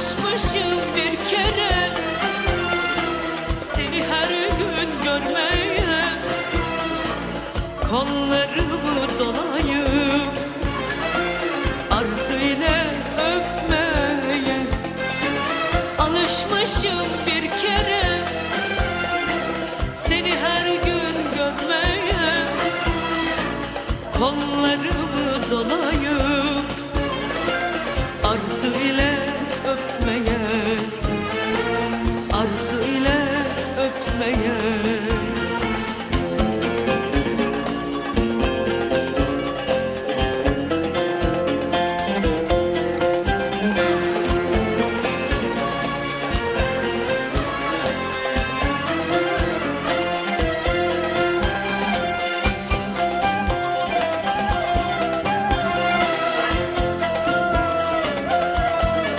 Alışmışım bir kere. Seni her gün görmeye. Kollarımı dolayıp Arzu ile öpmeye. Alışmışım bir kere. Seni her gün görmeye. Kollarımı dolayıp